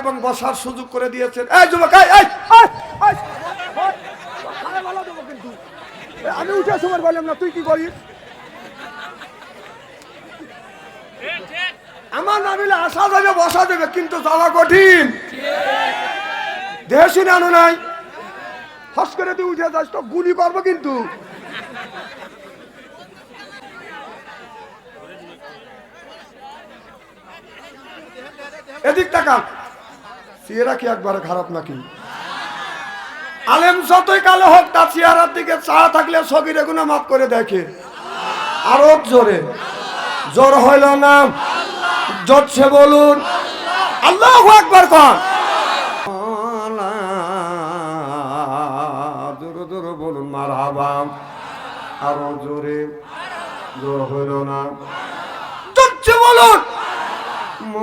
এবং বসার সুযোগ করে দিয়েছেন। এই যুবক আমি উঠে সময় বললাম না, তুই কি করিস? আমার নামিলে আসা যাবে বসা যাবে কিন্তু যাওয়া কঠিন। দেশি নানু নাই। হস করে তুই উঠে যাস তো, গুলি করব কিন্তু। এদিক তাকান চেহারা কি একবারে খারাপ নাকি? আলেম যতই কালো হোক, তার চেহারার দিকে চা থাকলে সগিরে গুনা মাফ করে দেখে আরও জোরে। জোর হইল না। জোরছে বলুন, আল্লাহ একবার কন। বলুন মার আরও জোরে। জোর হইল না। বলুন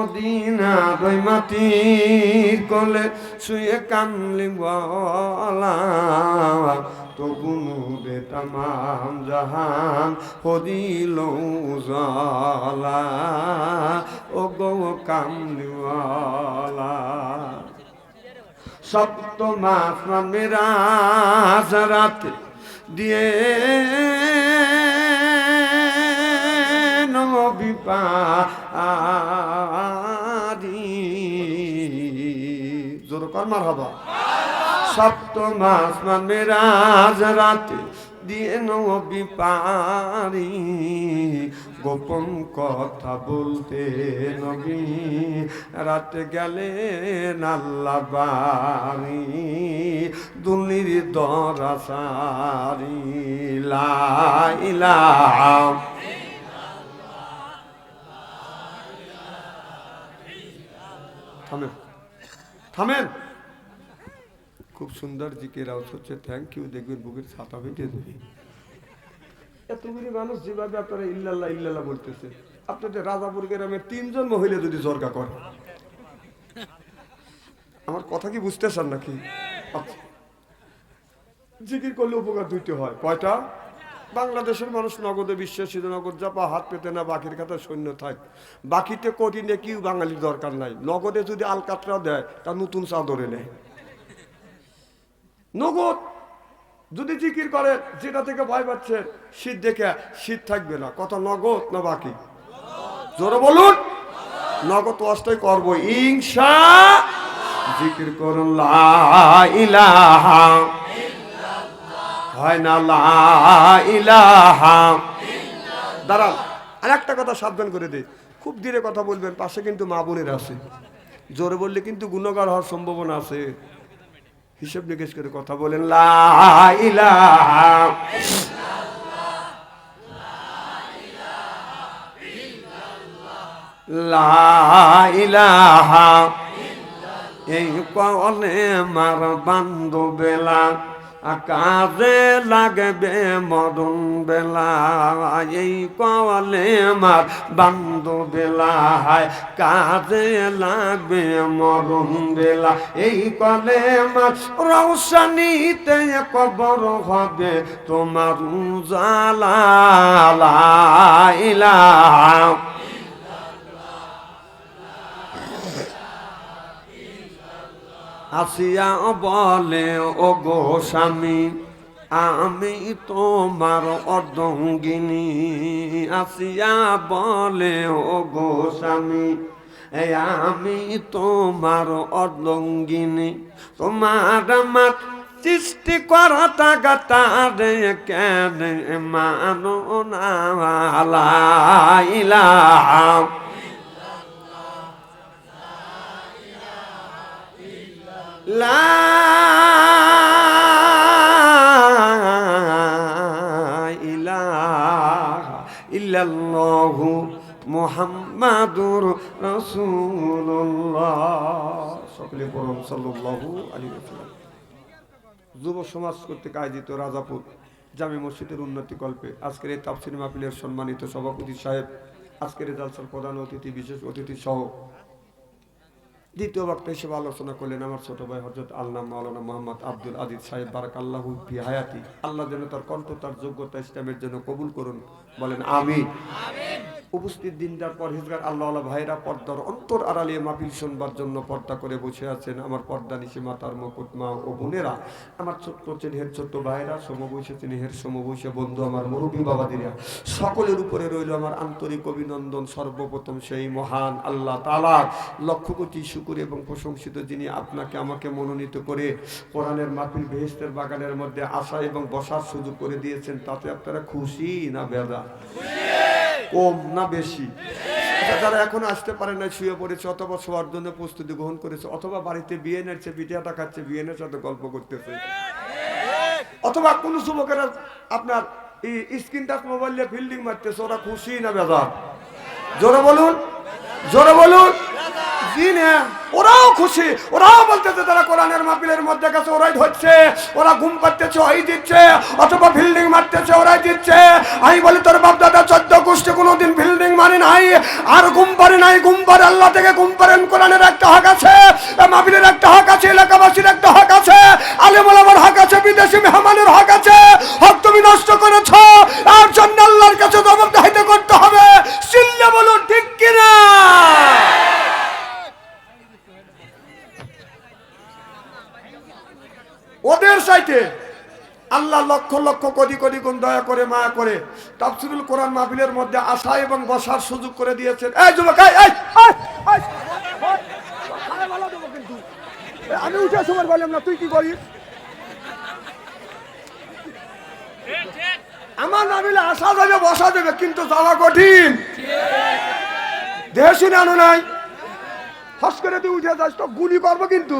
মদিনা দই মাটির কলে শুয়ে কামলি বলা তো গুনু রে তামাম জাহান হদিল জালা ও গো কামলিওয়ালা সপ্ত মাস মেরা রাতে দিয়ে নবী পারি কর্মার হবা মাস মেরাজ রাতে দিয়ে নবী পারি। গোপন কথা বলতে নবী, রাতে গেলে নাল্লা বাড়ি। দুলির দরাসারি লাইলা থামেন। থামেন। খুব সুন্দর জিকের আওয়াজ হচ্ছে থ্যাংক ইউ দেখবেন বুকের ছাতা ফেটে দেবে। এতগুলি মানুষ যেভাবে আপনারা ইল্লাল্লাহ ইল্লাল্লাহ বলতেছে, আপনাদের রাজাপুর গ্রামের তিনজন মহিলা যদি জর্গা করে। আমার কথা কি বুঝতেছেন নাকি? আচ্ছা। জিকির করলে উপকার দুইটি হয়। কয়টা? বাংলাদেশের মানুষ নগদে বিশ্বাসী, নগদ চাপা হাত পেতে না, বাকির কথা সৈন্য থাক। বাকিতে কোটি নেকিও বাঙালির দরকার নাই। নগদে যদি আলকাতরা দেয়, তা নতুন চাদরে নেয়। নগদ। যদি জিকির করে, যেটা থেকে ভয় পাচ্ছে, শীত দেখে শীত থাকবে না। কত নগদ না বাকি? জোরে বলুন। নগদ অষ্টাই করব। ইংসা জিকির করুন ইলাহা। হয় না ইলাহা। দাঁড়ান আর একটা কথা সাবধান করে দিই। খুব ধীরে কথা বলবেন, পাশে কিন্তু মা বোনের আছে। জোরে বললে কিন্তু গুণগার হওয়ার সম্ভাবনা আছে। হিসেব নিকেশ করে কথা বলেন এই কলে মার বান্ধবেলা কাজে লাগবে মরণ বেলা, এই কলে মার বান্ধবেলা কাজে লাগবে মরণ বেলা, এই কলে মার রৌশনীতে কবর হবে তোমার উজালা আসিয়া বলে ও গো স্বামী, আমি তোমার অর্ধঙ্গিনী আসিয়া বলে ও গো স্বামী আমি তোমার অর্ধঙ্গিনী তোমার আমার সৃষ্টি করা টাকা তারে কেন মানো না ইলাহা ইল্লাল্লাহু মুহাম্মাদুর সকলে সাল্লাল্লাহু আলাইহি ওয়াসাল্লাম। যুব সমাজ কর্তৃক আয়োজিত রাজাপুর জামে মসজিদের উন্নতি কল্পে আজকের এই তাফসির মাহফিলের সম্মানিত সভাপতি সাহেব, আজকের জালসার প্রধান অতিথি, বিশেষ অতিথি সহ দ্বিতীয় বক্তা হিসেবে আলোচনা করলেন আমার ছোট ভাই হজরত আল্লাহ মাওলানা মোহাম্মদ আব্দুল আজিজ সাহেব বারাক আল্লাহ হায়াতি। আল্লাহ যেন তার কণ্ঠ, তার যোগ্যতা ইসলামের জন্য কবুল করুন। বলেন আমি উপস্থিত দিনদার পরহেজগার আল্লাহ ভাইরা পর্দার অন্তর আড়ালিয়ে মাপিল শুনবার জন্য পর্দা করে বসে আছেন। আমার পর্দা নিশে মাতার মুকুট, মা ও বোনেরা। আমার ছোট্ট চেনেহের ছোট্ট ভাইরা, সমবয়সে চেনেহের সমবয়সে বন্ধু, আমার মুরব্বী বাবাদিরা। সকলের উপরে রইল আমার আন্তরিক অভিনন্দন। সর্বপ্রথম সেই মহান আল্লাহ তালার লক্ষ কোটি শুকুর এবং প্রশংসিত যিনি আপনাকে আমাকে মনোনীত করে কোরআনের মাহফিল বেহেস্তের বাগানের মধ্যে আসা এবং বসার সুযোগ করে দিয়েছেন, তাতে আপনারা খুশি না বেদা? কম না বেশি? আচ্ছা, যারা এখন আসতে পারে না শুয়ে পড়েছে অথবা শোয়ার জন্য প্রস্তুতি গ্রহণ করেছে অথবা বাড়িতে বিয়ে নেছে পিঠিয়াটা খাচ্ছে বিয়েনের সাথে গল্প করতেছে। অথবা কোন যুবকেরা আপনার স্ক্রিন টাচ মোবাইল দিয়ে ফিল্ডিং মারতেছে ওরা খুশি না বেদা জোরে বলুন জোরে বলুন। জি না। ওরাও খুশি, ওরাও বলতেছে, তারা কোরআনের মাহফিলের মধ্যে গেছে, ওরাই ধরছে, ওরা ঘুম পাড়তেছে ওই দিচ্ছে, অথবা ফিল্ডিং মারতেছে, ওরাই দিচ্ছে। আমি বলি, তোর বাপ দাদা চোদ্দ গোষ্ঠী কোনোদিন ফিল্ডিং মারি নাই, আর ঘুম পারে নাই, ঘুম পারে আল্লাহ থেকে ঘুম পারেন কোরআনের একটা হক আছে মাহফিলের একটা হক আছে এলাকাবাসীর একটা হক আছে আলেমালামার হক আছে বিদেশি মেহমানের হক আছে হক তুমি নষ্ট করেছ আর জন্য আল্লাহর কাছে জবাবদাহিতে করতে হবে চিল্লে বলুন ঠিক কিনা ওদের সাইতে আল্লাহ লক্ষ লক্ষ কোটি কোটি গুণ দয়া করে, মায়া করে তাফসিরুল কোরআন মাহফিলের মধ্যে আসা এবং বসার সুযোগ করে দিয়েছেন। এই যুবক আমি উঠে সময় বললাম না, তুই কি করিস? আমার নামিলে আসা যাবে, বসা যাবে, কিন্তু যাওয়া কঠিন। দেহ শুনে আনো নাই। হস করে তুই উঠে যাস, তো গুলি করব কিন্তু।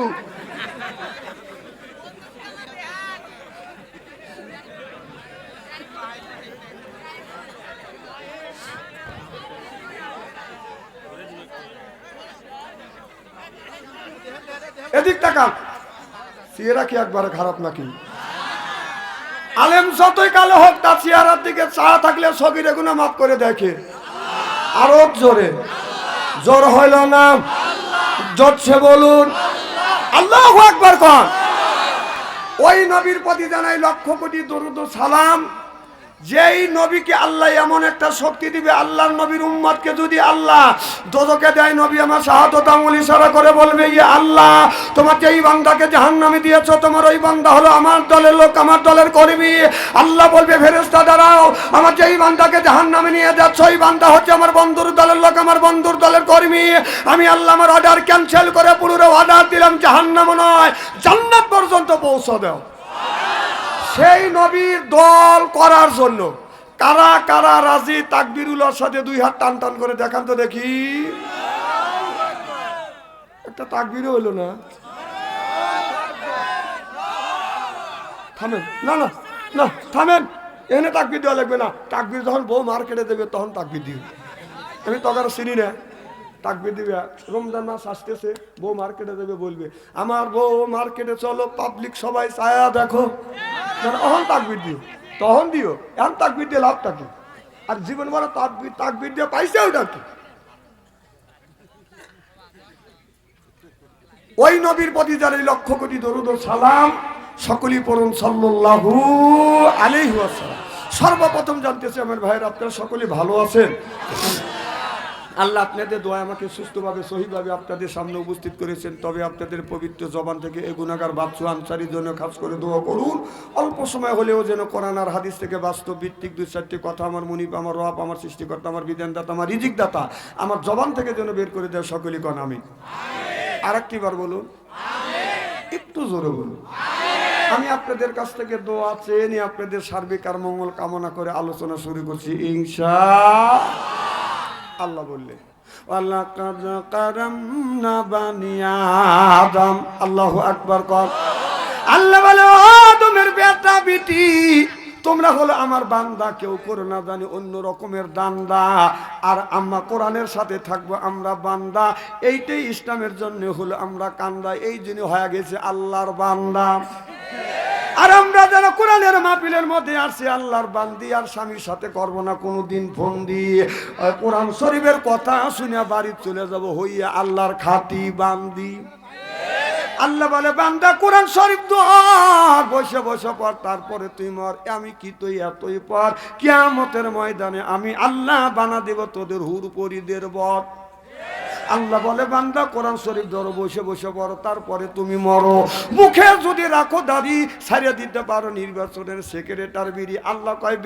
এদিক তাকান। চেহারা কি একবারে খারাপ নাকি? আলেম যতই কালো হোক, তার চেহারার দিকে চা থাকলে সগিরে গুনা মাফ করে দেখে আরও জোরে। জোর হইল না। জোরছে বলুন। আল্লাহ একবার কন। ওই নবীর প্রতি জানাই লক্ষ কোটি দরুদ সালাম। যেই নবীকে আল্লাহ এমন একটা শক্তি দিবে, আল্লাহর নবীর উম্মতকে যদি আল্লাহ দোদকে দেয়, নবী আমার শাহাদত আঙুল ইশারা করে বলবে ইয়ে আল্লাহ, তোমার যেই বান্দাকে জাহান্নামে দিয়েছ, তোমার ওই বান্দা হলো আমার দলের লোক, আমার দলের কর্মী। আল্লাহ বলবে ফেরেস্তা দাঁড়াও, আমার যেই বান্দাকে জাহান্নামে নিয়ে যাচ্ছ, ওই বান্দা হচ্ছে আমার বন্ধুর দলের লোক, আমার বন্ধুর দলের কর্মী। আমি আল্লাহ আমার অর্ডার ক্যান্সেল করে পুরো অর্ডার দিলাম জাহান্নাম নয়, জান্নাত পর্যন্ত পৌঁছে দাও। সেই নবীর দল করার জন্য। কারা কারা রাজি তাকবিরুল্লাহর সাথে দুই হাত টান টান করে দেখান তো দেখি। একটা তাকবিরও হইল না। থামেন। না না না, থামেন। এখানে তাকবির দেওয়া লাগবে না। তাকবির যখন বউ মার্কেটে দেবে, তখন তাকবির দিবে। আমি তখন চিনি না। তাকবির দিবে। রমজান মাস আসতেছে, বউ মার্কেটে দেবে বলবে। আমার বউ মার্কেটে চলো পাবলিক সবাই ছায়া দেখো। তখন তাকবির দিও তখন দিও, এখন তাকবির দিয়ে লাভটা কি? আর জীবন বড় তাকবির তাকবির দিয়ে পাইছে ওটা কি? ওই নবীর প্রতি যার লক্ষ কোটি দরুদ সালাম, সকলেই পড়ুন সাল্লাল্লাহু আলাইহি ওয়াসাল্লাম। সর্বপ্রথম জানতেছি, আমার ভাইয়ের, আপনারা সকলে ভালো আছেন? আল্লাহ আপনাদের দোয়া আমাকে সুস্থভাবে, সহিভাবে আপনাদের সামনে উপস্থিত করেছেন। তবে আপনাদের পবিত্র জবান থেকে এ গুণাগার বাচ্চু আনসারির জন্য খাস করে দোয়া করুন। অল্প সময় হলেও যেন কোরআন আর হাদিস থেকে বাস্তব ভিত্তিক দুই চারটি কথা আমার মুনিপ আমার রব, আমার সৃষ্টিকর্তা, আমার বিধানদাতা, আমার রিজিক দাতা আমার জবান থেকে যেন বের করে দেয় সকলেই কন আমি আর একটিবার বলুন। একটু জোরে বলুন। আমি আপনাদের কাছ থেকে দোয়া চেয়ে নিয়ে আপনাদের সার্বিক আর মঙ্গল কামনা করে আলোচনা শুরু করছি, ইনশা আল্লাহ বললেন বানি আদম। কর। আল্লাহ আদমের বেটা তোমরা হলো আমার বান্দা, কেউ না জানি, অন্য রকমের দান্দা। আর সাথে থাকব, আমরা বান্দা। এইটাই ইসলামের জন্য হলো আমরা কান্দা। এই জন্য হয়ে গেছে আল্লাহর বান্দা। আর আমরা যারা কোরআনের মাহফিলের মধ্যে আসছি আল্লাহর বান্দি আর স্বামীর সাথে করব না কোনো দিন ফোন দিয়ে। কোরআন শরীফের কথা শুনে বাড়ি চলে যাব, হইয়া আল্লাহর খাতি বান্দি। আল্লাহ বলে, বান্দা, কোরআন শরীফ ধর বসে বসে পর তারপরে তুই মর। আমি কি তুই এতই পর? কিয়ামতের ময়দানে আমি আল্লাহ বানা দেব, তোদের হুর পরিদের বর। আল্লাহ বলে, বান্দা, কোরআন শরীফ ধরো, বসে বসে পড়ো, তারপরে তুমি মরো। মুখে যদি রাখো দাবি ছাড়িয়ে দিতে পারো নির্বাচনের সেক্রেটারি আল্লাহ কয়